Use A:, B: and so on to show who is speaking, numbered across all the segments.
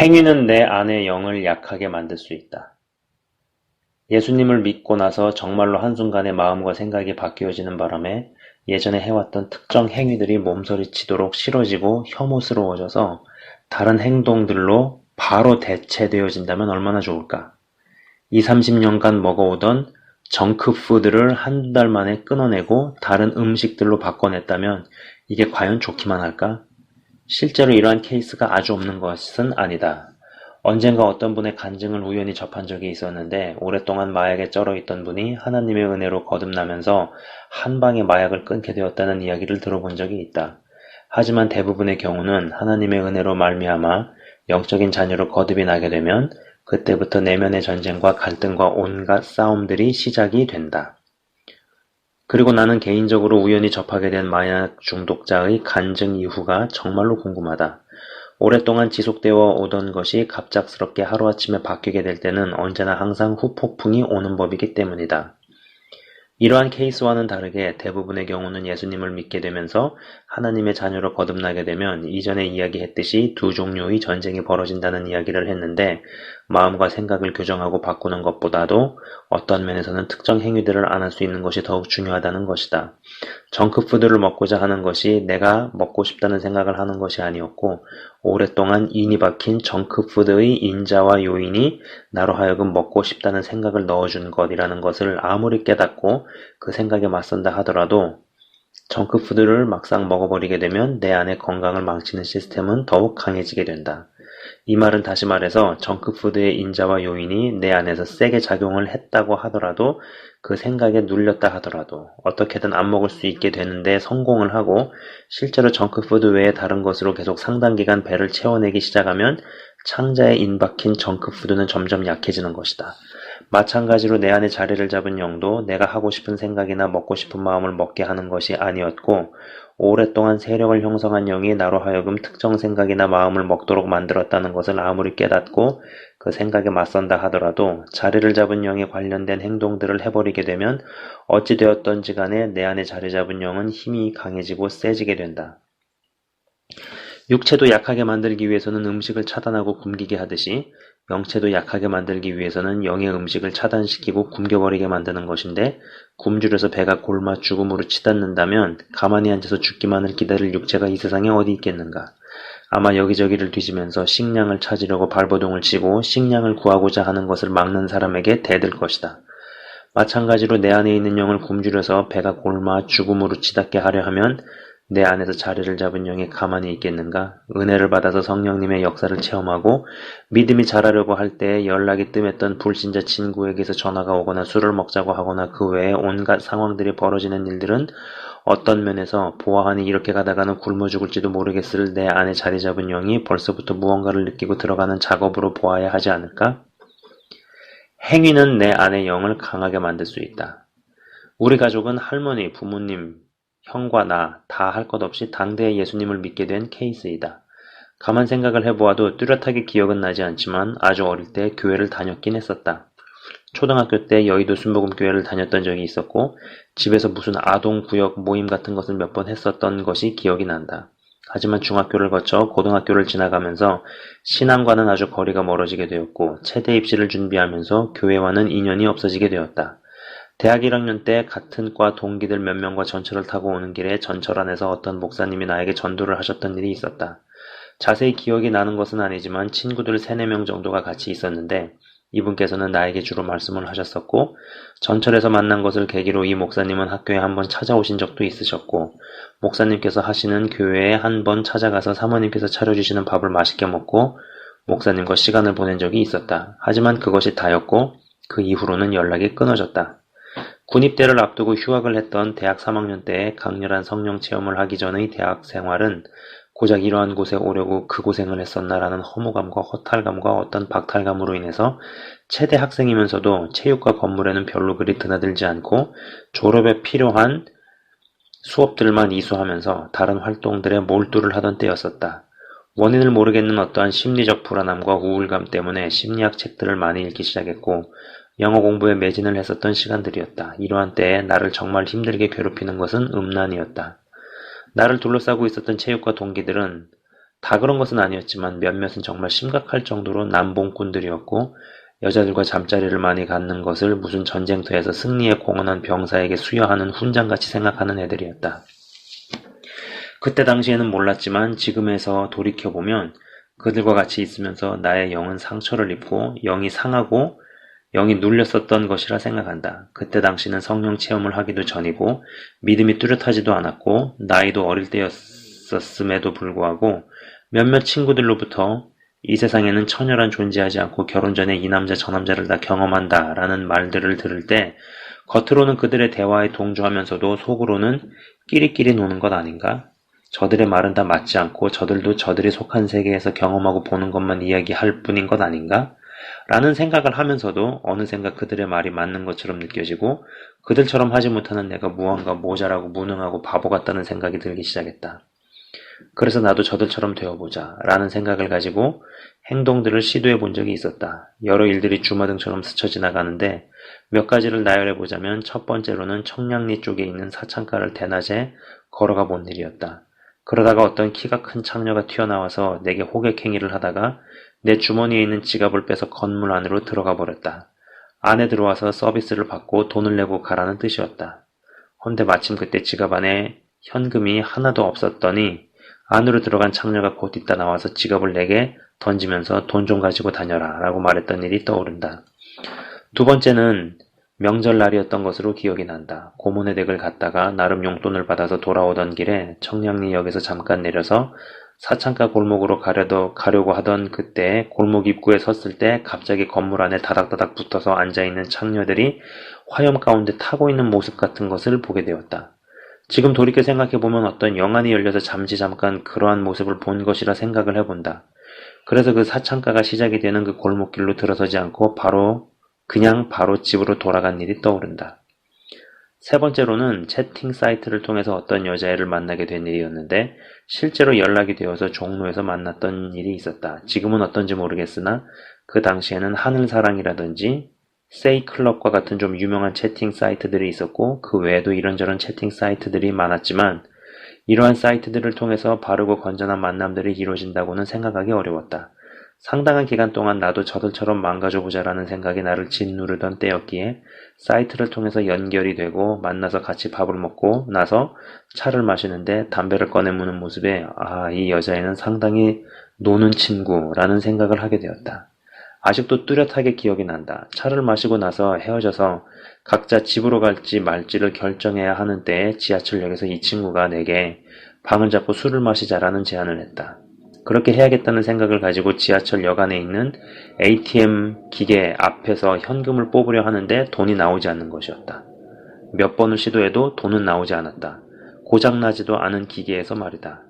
A: 행위는 내 안의 영을 약하게 만들 수 있다. 예수님을 믿고 나서 정말로 한순간에 마음과 생각이 바뀌어지는 바람에 예전에 해왔던 특정 행위들이 몸서리치도록 싫어지고 혐오스러워져서 다른 행동들로 바로 대체되어진다면 얼마나 좋을까? 2, 30년간 먹어오던 정크푸드를 한 달 만에 끊어내고 다른 음식들로 바꿔냈다면 이게 과연 좋기만 할까? 실제로 이러한 케이스가 아주 없는 것은 아니다. 언젠가 어떤 분의 간증을 우연히 접한 적이 있었는데 오랫동안 마약에 쩔어 있던 분이 하나님의 은혜로 거듭나면서 한 방에 마약을 끊게 되었다는 이야기를 들어본 적이 있다. 하지만 대부분의 경우는 하나님의 은혜로 말미암아 영적인 자녀로 거듭이 나게 되면 그때부터 내면의 전쟁과 갈등과 온갖 싸움들이 시작이 된다. 그리고 나는 개인적으로 우연히 접하게 된 마약 중독자의 간증 이후가 정말로 궁금하다. 오랫동안 지속되어 오던 것이 갑작스럽게 하루아침에 바뀌게 될 때는 언제나 항상 후폭풍이 오는 법이기 때문이다. 이러한 케이스와는 다르게 대부분의 경우는 예수님을 믿게 되면서 하나님의 자녀로 거듭나게 되면 이전에 이야기했듯이 두 종류의 전쟁이 벌어진다는 이야기를 했는데 마음과 생각을 교정하고 바꾸는 것보다도 어떤 면에서는 특정 행위들을 안 할 수 있는 것이 더욱 중요하다는 것이다. 정크푸드를 먹고자 하는 것이 내가 먹고 싶다는 생각을 하는 것이 아니었고 오랫동안 인이 박힌 정크푸드의 인자와 요인이 나로 하여금 먹고 싶다는 생각을 넣어준 것이라는 것을 아무리 깨닫고 그 생각에 맞선다 하더라도 정크푸드를 막상 먹어버리게 되면 내 안의 건강을 망치는 시스템은 더욱 강해지게 된다. 이 말은 다시 말해서 정크푸드의 인자와 요인이 내 안에서 세게 작용을 했다고 하더라도 그 생각에 눌렸다 하더라도 어떻게든 안 먹을 수 있게 되는데 성공을 하고 실제로 정크푸드 외에 다른 것으로 계속 상당 기간 배를 채워내기 시작하면 창자에 인박힌 정크푸드는 점점 약해지는 것이다. 마찬가지로 내 안에 자리를 잡은 영도 내가 하고 싶은 생각이나 먹고 싶은 마음을 먹게 하는 것이 아니었고 오랫동안 세력을 형성한 영이 나로 하여금 특정 생각이나 마음을 먹도록 만들었다는 것을 아무리 깨닫고 그 생각에 맞선다 하더라도 자리를 잡은 영에 관련된 행동들을 해버리게 되면 어찌 되었던지 간에 내 안에 자리 잡은 영은 힘이 강해지고 세지게 된다. 육체도 약하게 만들기 위해서는 음식을 차단하고 굶기게 하듯이 영체도 약하게 만들기 위해서는 영의 음식을 차단시키고 굶겨버리게 만드는 것인데 굶주려서 배가 골마 죽음으로 치닫는다면 가만히 앉아서 죽기만을 기다릴 육체가 이 세상에 어디 있겠는가. 아마 여기저기를 뒤지면서 식량을 찾으려고 발버둥을 치고 식량을 구하고자 하는 것을 막는 사람에게 대들 것이다. 마찬가지로 내 안에 있는 영을 굶주려서 배가 골마 죽음으로 치닫게 하려 하면 내 안에서 자리를 잡은 영이 가만히 있겠는가? 은혜를 받아서 성령님의 역사를 체험하고 믿음이 자라려고 할때 연락이 뜸했던 불신자 친구에게서 전화가 오거나 술을 먹자고 하거나 그 외에 온갖 상황들이 벌어지는 일들은 어떤 면에서 보아하니 이렇게 가다가는 굶어 죽을지도 모르겠을 내 안에 자리 잡은 영이 벌써부터 무언가를 느끼고 들어가는 작업으로 보아야 하지 않을까? 행위는 내 안의 영을 강하게 만들 수 있다. 우리 가족은 할머니, 부모님, 형과 나 다 할 것 없이 당대에 예수님을 믿게 된 케이스이다. 가만 생각을 해보아도 뚜렷하게 기억은 나지 않지만 아주 어릴 때 교회를 다녔긴 했었다. 초등학교 때 여의도 순복음교회를 다녔던 적이 있었고 집에서 무슨 아동 구역 모임 같은 것을 몇 번 했었던 것이 기억이 난다. 하지만 중학교를 거쳐 고등학교를 지나가면서 신앙과는 아주 거리가 멀어지게 되었고 체대 입시를 준비하면서 교회와는 인연이 없어지게 되었다. 대학 1학년 때 같은 과 동기들 몇 명과 전철을 타고 오는 길에 전철 안에서 어떤 목사님이 나에게 전도를 하셨던 일이 있었다. 자세히 기억이 나는 것은 아니지만 친구들 3, 4명 정도가 같이 있었는데 이분께서는 나에게 주로 말씀을 하셨었고 전철에서 만난 것을 계기로 이 목사님은 학교에 한번 찾아오신 적도 있으셨고 목사님께서 하시는 교회에 한 번 찾아가서 사모님께서 차려주시는 밥을 맛있게 먹고 목사님과 시간을 보낸 적이 있었다. 하지만 그것이 다였고 그 이후로는 연락이 끊어졌다. 군입대를 앞두고 휴학을 했던 대학 3학년 때에 강렬한 성령 체험을 하기 전의 대학 생활은 고작 이러한 곳에 오려고 그 고생을 했었나라는 허무감과 허탈감과 어떤 박탈감으로 인해서 체대 학생이면서도 체육과 건물에는 별로 그리 드나들지 않고 졸업에 필요한 수업들만 이수하면서 다른 활동들에 몰두를 하던 때였었다. 원인을 모르겠는 어떠한 심리적 불안함과 우울감 때문에 심리학 책들을 많이 읽기 시작했고 영어 공부에 매진을 했었던 시간들이었다. 이러한 때에 나를 정말 힘들게 괴롭히는 것은 음란이었다. 나를 둘러싸고 있었던 체육과 동기들은 다 그런 것은 아니었지만 몇몇은 정말 심각할 정도로 남봉꾼들이었고 여자들과 잠자리를 많이 갖는 것을 무슨 전쟁터에서 승리에 공헌한 병사에게 수여하는 훈장같이 생각하는 애들이었다. 그때 당시에는 몰랐지만 지금에서 돌이켜보면 그들과 같이 있으면서 나의 영은 상처를 입고 영이 상하고 영이 눌렸었던 것이라 생각한다. 그때 당시는 성령 체험을 하기도 전이고 믿음이 뚜렷하지도 않았고 나이도 어릴 때였었음에도 불구하고 몇몇 친구들로부터 이 세상에는 처녀란 존재하지 않고 결혼 전에 이 남자 저 남자를 다 경험한다 라는 말들을 들을 때 겉으로는 그들의 대화에 동조하면서도 속으로는 끼리끼리 노는 것 아닌가? 저들의 말은 다 맞지 않고 저들도 저들이 속한 세계에서 경험하고 보는 것만 이야기할 뿐인 것 아닌가? 라는 생각을 하면서도 어느샌가 그들의 말이 맞는 것처럼 느껴지고 그들처럼 하지 못하는 내가 무언가 모자라고 무능하고 바보 같다는 생각이 들기 시작했다. 그래서 나도 저들처럼 되어보자 라는 생각을 가지고 행동들을 시도해 본 적이 있었다. 여러 일들이 주마등처럼 스쳐 지나가는데 몇 가지를 나열해 보자면 첫 번째로는 청량리 쪽에 있는 사창가를 대낮에 걸어가 본 일이었다. 그러다가 어떤 키가 큰 창녀가 튀어나와서 내게 호객행위를 하다가 내 주머니에 있는 지갑을 빼서 건물 안으로 들어가 버렸다. 안에 들어와서 서비스를 받고 돈을 내고 가라는 뜻이었다. 헌데 마침 그때 지갑 안에 현금이 하나도 없었더니 안으로 들어간 창녀가 곧 있다 나와서 지갑을 내게 던지면서 돈 좀 가지고 다녀라 라고 말했던 일이 떠오른다. 두 번째는 명절날이었던 것으로 기억이 난다. 고모네 댁을 갔다가 나름 용돈을 받아서 돌아오던 길에 청량리역에서 잠깐 내려서 사창가 골목으로 가려도, 가려고 하던 그때 골목 입구에 섰을 때 갑자기 건물 안에 다닥다닥 붙어서 앉아있는 창녀들이 화염 가운데 타고 있는 모습 같은 것을 보게 되었다. 지금 돌이켜 생각해보면 어떤 영안이 열려서 잠시 잠깐 그러한 모습을 본 것이라 생각을 해본다. 그래서 그 사창가가 시작이 되는 그 골목길로 들어서지 않고 바로 그냥 바로 집으로 돌아간 일이 떠오른다. 세 번째로는 채팅 사이트를 통해서 어떤 여자애를 만나게 된 일이었는데 실제로 연락이 되어서 종로에서 만났던 일이 있었다. 지금은 어떤지 모르겠으나 그 당시에는 하늘사랑이라든지 세이클럽과 같은 좀 유명한 채팅 사이트들이 있었고 그 외에도 이런저런 채팅 사이트들이 많았지만 이러한 사이트들을 통해서 바르고 건전한 만남들이 이루어진다고는 생각하기 어려웠다. 상당한 기간 동안 나도 저들처럼 망가져 보자라는 생각이 나를 짓누르던 때였기에 사이트를 통해서 연결이 되고 만나서 같이 밥을 먹고 나서 차를 마시는데 담배를 꺼내 무는 모습에 아, 이 여자애는 상당히 노는 친구라는 생각을 하게 되었다. 아직도 뚜렷하게 기억이 난다. 차를 마시고 나서 헤어져서 각자 집으로 갈지 말지를 결정해야 하는 때에 지하철역에서 이 친구가 내게 방을 잡고 술을 마시자라는 제안을 했다. 그렇게 해야겠다는 생각을 가지고 지하철 역 안에 있는 ATM 기계 앞에서 현금을 뽑으려 하는데 돈이 나오지 않는 것이었다. 몇 번을 시도해도 돈은 나오지 않았다. 고장나지도 않은 기계에서 말이다.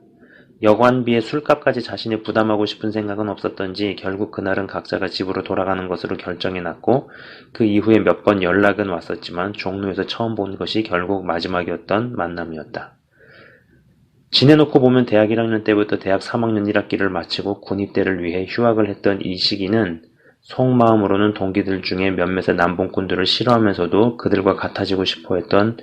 A: 여관비에 술값까지 자신이 부담하고 싶은 생각은 없었던지 결국 그날은 각자가 집으로 돌아가는 것으로 결정이 났고 그 이후에 몇 번 연락은 왔었지만 종로에서 처음 본 것이 결국 마지막이었던 만남이었다. 지내놓고 보면 대학 1학년 때부터 대학 3학년 1학기를 마치고 군입대를 위해 휴학을 했던 이 시기는 속마음으로는 동기들 중에 몇몇의 남봉꾼들을 싫어하면서도 그들과 같아지고 싶어 했던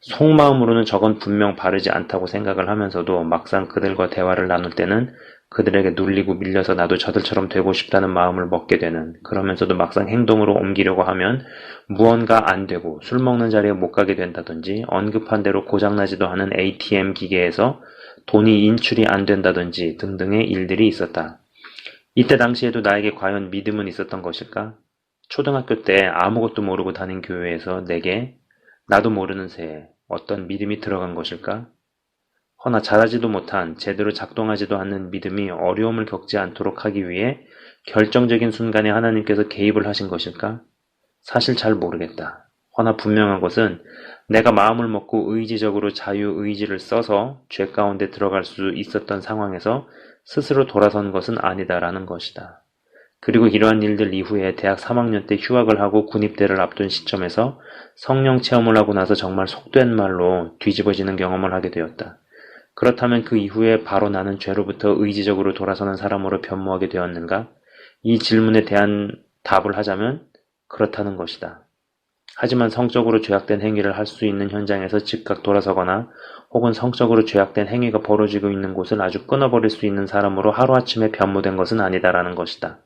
A: 속마음으로는 저건 분명 바르지 않다고 생각을 하면서도 막상 그들과 대화를 나눌 때는 그들에게 눌리고 밀려서 나도 저들처럼 되고 싶다는 마음을 먹게 되는 그러면서도 막상 행동으로 옮기려고 하면 무언가 안 되고 술 먹는 자리에 못 가게 된다든지 언급한 대로 고장나지도 않은 ATM 기계에서 돈이 인출이 안 된다든지 등등의 일들이 있었다. 이때 당시에도 나에게 과연 믿음은 있었던 것일까? 초등학교 때 아무것도 모르고 다닌 교회에서 내게 나도 모르는 새에 어떤 믿음이 들어간 것일까? 허나 잘하지도 못한 제대로 작동하지도 않는 믿음이 어려움을 겪지 않도록 하기 위해 결정적인 순간에 하나님께서 개입을 하신 것일까? 사실 잘 모르겠다. 허나 분명한 것은 내가 마음을 먹고 의지적으로 자유의지를 써서 죄 가운데 들어갈 수 있었던 상황에서 스스로 돌아선 것은 아니다라는 것이다. 그리고 이러한 일들 이후에 대학 3학년 때 휴학을 하고 군입대를 앞둔 시점에서 성령 체험을 하고 나서 정말 속된 말로 뒤집어지는 경험을 하게 되었다. 그렇다면 그 이후에 바로 나는 죄로부터 의지적으로 돌아서는 사람으로 변모하게 되었는가? 이 질문에 대한 답을 하자면 그렇다는 것이다. 하지만 성적으로 죄악된 행위를 할 수 있는 현장에서 즉각 돌아서거나 혹은 성적으로 죄악된 행위가 벌어지고 있는 곳을 아주 끊어버릴 수 있는 사람으로 하루아침에 변모된 것은 아니다라는 것이다.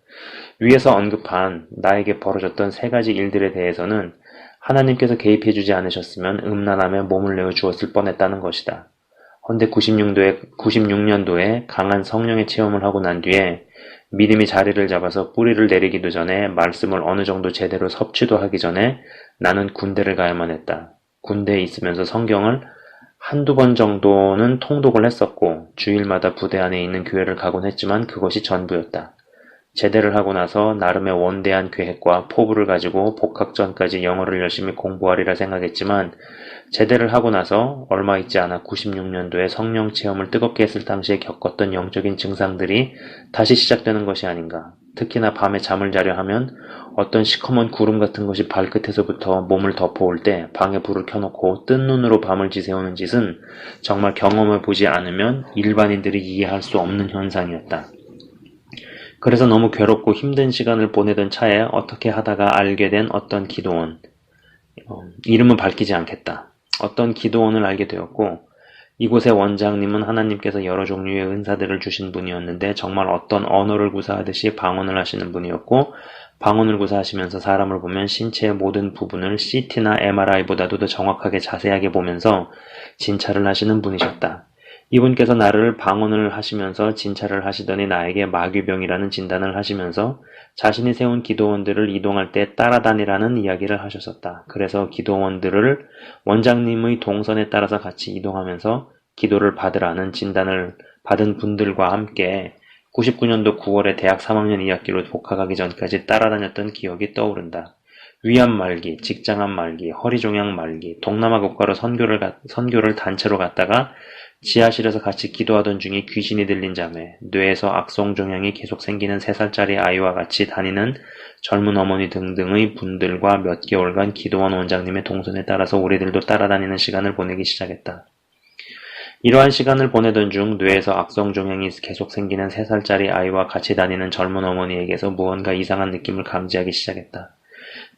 A: 위에서 언급한 나에게 벌어졌던 세 가지 일들에 대해서는 하나님께서 개입해주지 않으셨으면 음란함에 몸을 내어 주었을 뻔했다는 것이다. 헌데 96년도에, 96년도에 강한 성령의 체험을 하고 난 뒤에 믿음이 자리를 잡아서 뿌리를 내리기도 전에 말씀을 어느 정도 제대로 섭취도 하기 전에 나는 군대를 가야만 했다. 군대에 있으면서 성경을 한두 번 정도는 통독을 했었고 주일마다 부대 안에 있는 교회를 가곤 했지만 그것이 전부였다. 제대를 하고 나서 나름의 원대한 계획과 포부를 가지고 복학 전까지 영어를 열심히 공부하리라 생각했지만 제대를 하고 나서 얼마 있지 않아 96년도에 성령 체험을 뜨겁게 했을 당시에 겪었던 영적인 증상들이 다시 시작되는 것이 아닌가. 특히나 밤에 잠을 자려 하면 어떤 시커먼 구름 같은 것이 발끝에서부터 몸을 덮어올 때 방에 불을 켜놓고 뜬 눈으로 밤을 지새우는 짓은 정말 경험해 보지 않으면 일반인들이 이해할 수 없는 현상이었다. 그래서 너무 괴롭고 힘든 시간을 보내던 차에 어떻게 하다가 알게 된 어떤 기도원. 어, 이름은 밝히지 않겠다. 어떤 기도원을 알게 되었고, 이곳의 원장님은 하나님께서 여러 종류의 은사들을 주신 분이었는데 정말 어떤 언어를 구사하듯이 방언을 하시는 분이었고 방언을 구사하시면서 사람을 보면 신체의 모든 부분을 CT나 MRI보다도 더 정확하게 자세하게 보면서 진찰을 하시는 분이셨다. 이분께서 나를 방언을 하시면서 진찰을 하시더니 나에게 마귀병이라는 진단을 하시면서 자신이 세운 기도원들을 이동할 때 따라다니라는 이야기를 하셨었다. 그래서 기도원들을 원장님의 동선에 따라서 같이 이동하면서 기도를 받으라는 진단을 받은 분들과 함께 99년도 9월에 대학 3학년 2학기로 복학하기 전까지 따라다녔던 기억이 떠오른다. 위암 말기, 직장암 말기, 허리종양 말기, 동남아 국가로 선교를, 선교를 단체로 갔다가 지하실에서 같이 기도하던 중에 귀신이 들린 자매, 뇌에서 악성 종양이 계속 생기는 3살짜리 아이와 같이 다니는 젊은 어머니 등등의 분들과 몇 개월간 기도원 원장님의 동선에 따라서 우리들도 따라다니는 시간을 보내기 시작했다. 이러한 시간을 보내던 중 뇌에서 악성 종양이 계속 생기는 3살짜리 아이와 같이 다니는 젊은 어머니에게서 무언가 이상한 느낌을 감지하기 시작했다.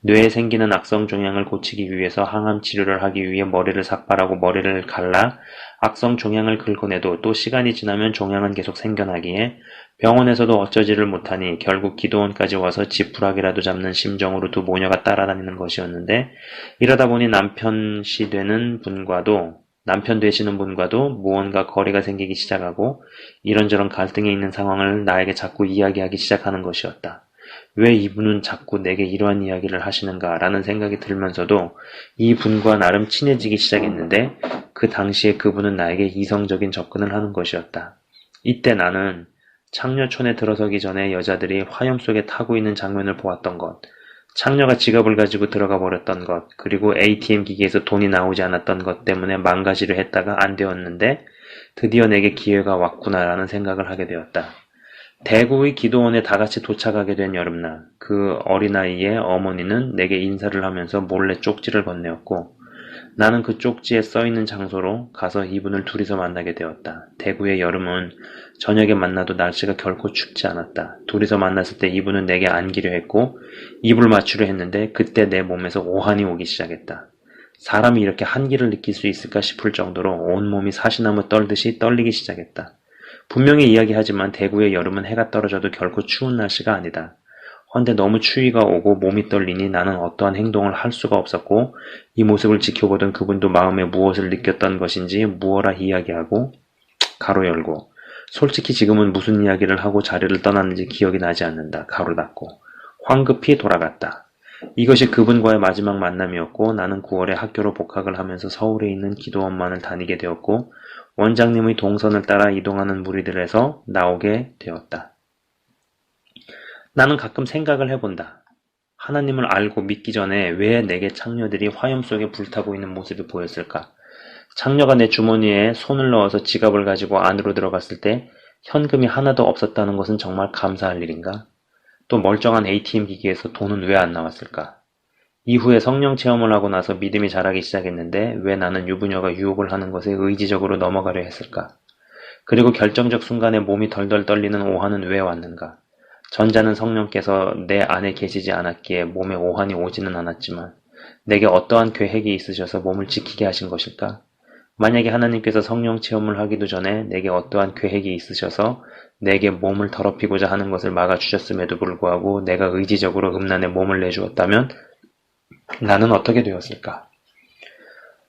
A: 뇌에 생기는 악성 종양을 고치기 위해서 항암 치료를 하기 위해 머리를 삭발하고 머리를 갈라 악성 종양을 긁어내도 또 시간이 지나면 종양은 계속 생겨나기에 병원에서도 어쩌지를 못하니 결국 기도원까지 와서 지푸라기라도 잡는 심정으로 두 모녀가 따라다니는 것이었는데 이러다 보니 남편시 되는 분과도 남편 되시는 분과도 무언가 거리가 생기기 시작하고 이런저런 갈등에 있는 상황을 나에게 자꾸 이야기하기 시작하는 것이었다. 왜 이분은 자꾸 내게 이러한 이야기를 하시는가 라는 생각이 들면서도 이 분과 나름 친해지기 시작했는데 그 당시에 그분은 나에게 이성적인 접근을 하는 것이었다. 이때 나는 창녀촌에 들어서기 전에 여자들이 화염 속에 타고 있는 장면을 보았던 것, 창녀가 지갑을 가지고 들어가 버렸던 것, 그리고 ATM 기기에서 돈이 나오지 않았던 것 때문에 망가지를 했다가 안 되었는데 드디어 내게 기회가 왔구나라는 생각을 하게 되었다. 대구의 기도원에 다 같이 도착하게 된 여름날, 그 어린아이의 어머니는 내게 인사를 하면서 몰래 쪽지를 건네었고, 나는 그 쪽지에 써있는 장소로 가서 이분을 둘이서 만나게 되었다. 대구의 여름은 저녁에 만나도 날씨가 결코 춥지 않았다. 둘이서 만났을 때 이분은 내게 안기려 했고, 입을 맞추려 했는데 그때 내 몸에서 오한이 오기 시작했다. 사람이 이렇게 한기를 느낄 수 있을까 싶을 정도로 온몸이 사시나무 떨듯이 떨리기 시작했다. 분명히 이야기하지만 대구의 여름은 해가 떨어져도 결코 추운 날씨가 아니다. 헌데 너무 추위가 오고 몸이 떨리니 나는 어떠한 행동을 할 수가 없었고 이 모습을 지켜보던 그분도 마음에 무엇을 느꼈던 것인지 무어라 이야기하고 가로 열고 솔직히 지금은 무슨 이야기를 하고 자리를 떠났는지 기억이 나지 않는다. 가로 닫고 황급히 돌아갔다. 이것이 그분과의 마지막 만남이었고 나는 9월에 학교로 복학을 하면서 서울에 있는 기도원만을 다니게 되었고 원장님의 동선을 따라 이동하는 무리들에서 나오게 되었다. 나는 가끔 생각을 해본다. 하나님을 알고 믿기 전에 왜 내게 창녀들이 화염 속에 불타고 있는 모습이 보였을까? 창녀가 내 주머니에 손을 넣어서 지갑을 가지고 안으로 들어갔을 때 현금이 하나도 없었다는 것은 정말 감사할 일인가? 또 멀쩡한 ATM 기기에서 돈은 왜 안 나왔을까? 이후에 성령 체험을 하고 나서 믿음이 자라기 시작했는데 왜 나는 유부녀가 유혹을 하는 것에 의지적으로 넘어가려 했을까? 그리고 결정적 순간에 몸이 덜덜 떨리는 오한은 왜 왔는가? 전자는 성령께서 내 안에 계시지 않았기에 몸에 오한이 오지는 않았지만 내게 어떠한 계획이 있으셔서 몸을 지키게 하신 것일까? 만약에 하나님께서 성령 체험을 하기도 전에 내게 어떠한 계획이 있으셔서 내게 몸을 더럽히고자 하는 것을 막아주셨음에도 불구하고 내가 의지적으로 음란에 몸을 내주었다면 나는 어떻게 되었을까?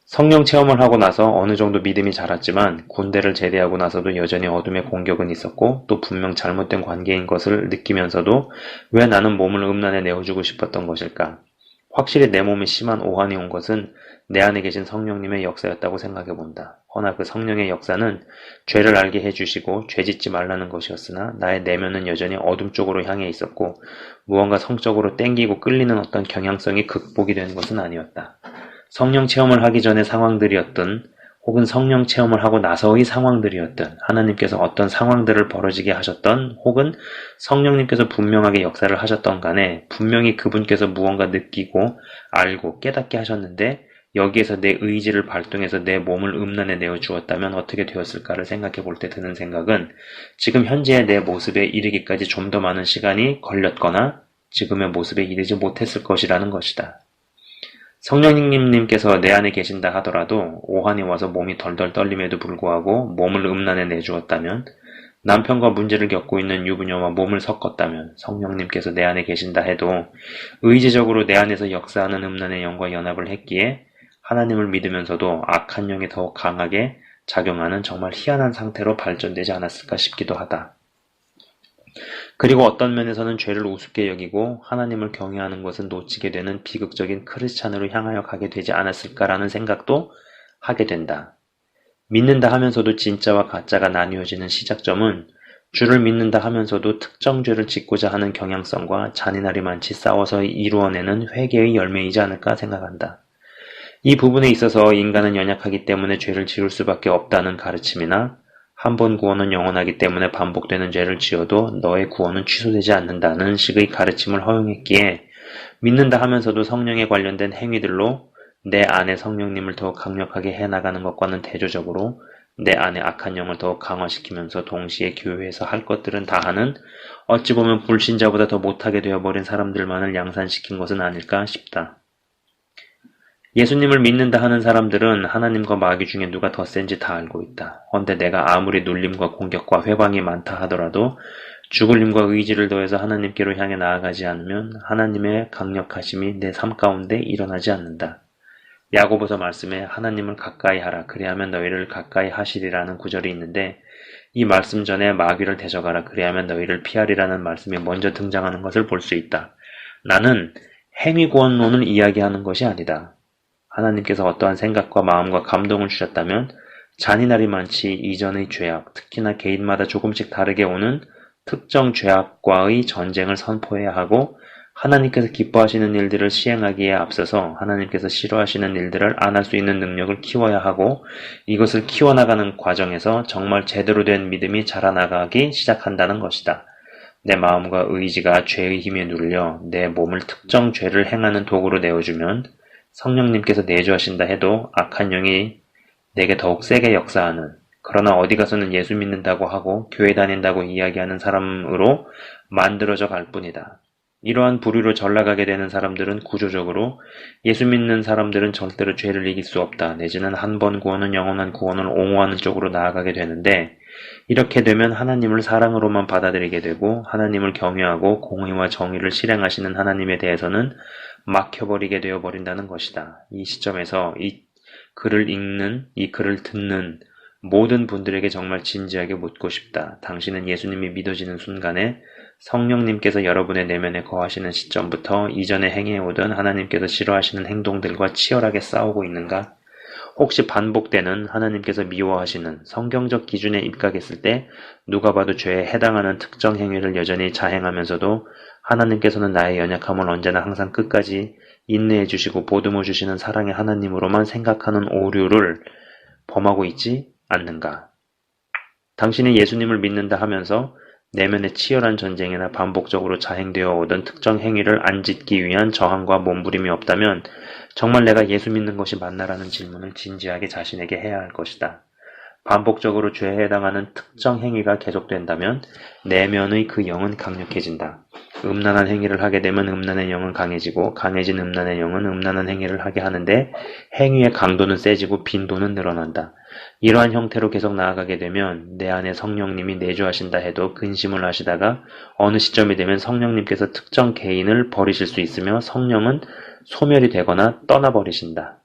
A: 성령 체험을 하고 나서 어느 정도 믿음이 자랐지만 군대를 제대하고 나서도 여전히 어둠의 공격은 있었고 또 분명 잘못된 관계인 것을 느끼면서도 왜 나는 몸을 음란에 내어주고 싶었던 것일까? 확실히 내 몸에 심한 오한이 온 것은 내 안에 계신 성령님의 역사였다고 생각해 본다. 허나 그 성령의 역사는 죄를 알게 해주시고 죄 짓지 말라는 것이었으나 나의 내면은 여전히 어둠 쪽으로 향해 있었고 무언가 성적으로 땡기고 끌리는 어떤 경향성이 극복이 된 것은 아니었다. 성령 체험을 하기 전의 상황들이었든 혹은 성령 체험을 하고 나서의 상황들이었든 하나님께서 어떤 상황들을 벌어지게 하셨던 혹은 성령님께서 분명하게 역사를 하셨던 간에 분명히 그분께서 무언가 느끼고 알고 깨닫게 하셨는데 여기에서 내 의지를 발동해서 내 몸을 음란에 내어 주었다면 어떻게 되었을까를 생각해 볼 때 드는 생각은 지금 현재의 내 모습에 이르기까지 좀 더 많은 시간이 걸렸거나 지금의 모습에 이르지 못했을 것이라는 것이다. 성령님께서 내 안에 계신다 하더라도 오한이 와서 몸이 덜덜 떨림에도 불구하고 몸을 음란에 내주었다면 남편과 문제를 겪고 있는 유부녀와 몸을 섞었다면 성령님께서 내 안에 계신다 해도 의지적으로 내 안에서 역사하는 음란의 영과 연합을 했기에 하나님을 믿으면서도 악한 영이 더욱 강하게 작용하는 정말 희한한 상태로 발전되지 않았을까 싶기도 하다. 그리고 어떤 면에서는 죄를 우습게 여기고 하나님을 경외하는 것은 놓치게 되는 비극적인 크리스찬으로 향하여 가게 되지 않았을까라는 생각도 하게 된다. 믿는다 하면서도 진짜와 가짜가 나뉘어지는 시작점은 주를 믿는다 하면서도 특정 죄를 짓고자 하는 경향성과 잔인하리 많지 싸워서 이루어내는 회개의 열매이지 않을까 생각한다. 이 부분에 있어서 인간은 연약하기 때문에 죄를 지을 수밖에 없다는 가르침이나 한 번 구원은 영원하기 때문에 반복되는 죄를 지어도 너의 구원은 취소되지 않는다는 식의 가르침을 허용했기에 믿는다 하면서도 성령에 관련된 행위들로 내 안에 성령님을 더욱 강력하게 해나가는 것과는 대조적으로 내 안에 악한 영을 더욱 강화시키면서 동시에 교회에서 할 것들은 다 하는 어찌 보면 불신자보다 더 못하게 되어버린 사람들만을 양산시킨 것은 아닐까 싶다. 예수님을 믿는다 하는 사람들은 하나님과 마귀 중에 누가 더 센지 다 알고 있다. 헌데 내가 아무리 눌림과 공격과 회방이 많다 하더라도 죽을 힘과 의지를 더해서 하나님께로 향해 나아가지 않으면 하나님의 강력하심이 내 삶 가운데 일어나지 않는다. 야고보서 말씀에 하나님을 가까이 하라 그리하면 너희를 가까이 하시리라는 구절이 있는데 이 말씀 전에 마귀를 대적하라 그리하면 너희를 피하리라는 말씀이 먼저 등장하는 것을 볼 수 있다. 나는 행위구원론을 이야기하는 것이 아니다. 하나님께서 어떠한 생각과 마음과 감동을 주셨다면 잔인하리 많지 이전의 죄악, 특히나 개인마다 조금씩 다르게 오는 특정 죄악과의 전쟁을 선포해야 하고 하나님께서 기뻐하시는 일들을 시행하기에 앞서서 하나님께서 싫어하시는 일들을 안 할 수 있는 능력을 키워야 하고 이것을 키워나가는 과정에서 정말 제대로 된 믿음이 자라나가기 시작한다는 것이다. 내 마음과 의지가 죄의 힘에 눌려 내 몸을 특정 죄를 행하는 도구로 내어주면 성령님께서 내주하신다 해도 악한 영이 내게 더욱 세게 역사하는 그러나 어디 가서는 예수 믿는다고 하고 교회 다닌다고 이야기하는 사람으로 만들어져 갈 뿐이다. 이러한 부류로 전락하게 되는 사람들은 구조적으로 예수 믿는 사람들은 절대로 죄를 이길 수 없다. 내지는 한 번 구원은 영원한 구원을 옹호하는 쪽으로 나아가게 되는데 이렇게 되면 하나님을 사랑으로만 받아들이게 되고 하나님을 경외하고 공의와 정의를 실행하시는 하나님에 대해서는 막혀버리게 되어 버린다는 것이다. 이 시점에서 이 글을 읽는, 이 글을 듣는 모든 분들에게 정말 진지하게 묻고 싶다. 당신은 예수님이 믿어지는 순간에 성령님께서 여러분의 내면에 거하시는 시점부터 이전에 행해오던 하나님께서 싫어하시는 행동들과 치열하게 싸우고 있는가? 혹시 반복되는 하나님께서 미워하시는 성경적 기준에 입각했을 때 누가 봐도 죄에 해당하는 특정 행위를 여전히 자행하면서도 하나님께서는 나의 연약함을 언제나 항상 끝까지 인내해 주시고 보듬어 주시는 사랑의 하나님으로만 생각하는 오류를 범하고 있지 않는가? 당신이 예수님을 믿는다 하면서 내면의 치열한 전쟁이나 반복적으로 자행되어 오던 특정 행위를 안 짓기 위한 저항과 몸부림이 없다면 정말 내가 예수 믿는 것이 맞나라는 질문을 진지하게 자신에게 해야 할 것이다. 반복적으로 죄에 해당하는 특정 행위가 계속된다면 내면의 그 영은 강력해진다. 음란한 행위를 하게 되면 음란의 영은 강해지고 강해진 음란의 영은 음란한 행위를 하게 하는데 행위의 강도는 세지고 빈도는 늘어난다. 이러한 형태로 계속 나아가게 되면 내 안에 성령님이 내주하신다 해도 근심을 하시다가 어느 시점이 되면 성령님께서 특정 개인을 버리실 수 있으며 성령은 소멸이 되거나 떠나버리신다.